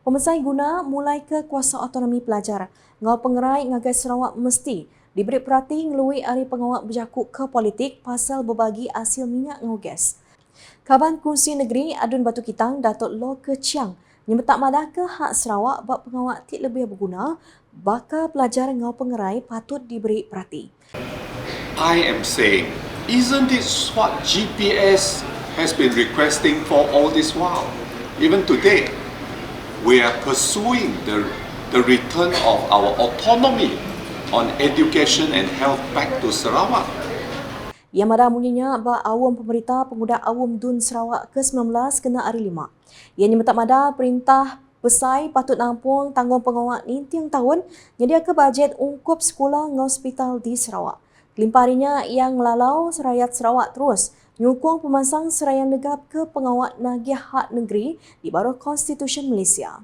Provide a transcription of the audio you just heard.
Pemesai guna mulai ke kuasa otonomi pelajar. Ngau pengerai ngagai Sarawak mesti diberi perhati ngelui hari pengawak berjakuk ke politik pasal berbagi hasil minyak ngau gas. Kaban Kursi Negeri Adun Batu Kitang Datuk Lo Ke Chiang nyemetak madah ke hak Sarawak bak pengawak tik lebih berguna bakal pelajar ngau pengerai patut diberi perhati. I am saying, isn't this what GPS has been requesting for all this while? Even today, we are pursuing the, the return of our autonomy on education and health back to Sarawak. Yang mana munyinya ba awam pemerintah penguda awam Dun Sarawak ke-19 kena hari lima. Ia nyemetak mada perintah Besai patut nampung tanggung pengawak ni tiang tahun ke bajet ungkup sekolah ngau hospital di Sarawak. Kelimparinya yang lalau serayat Sarawak terus nyukung pemasang serayan negap ke pengawak nagih hak negeri di Baro Konstitusi Malaysia.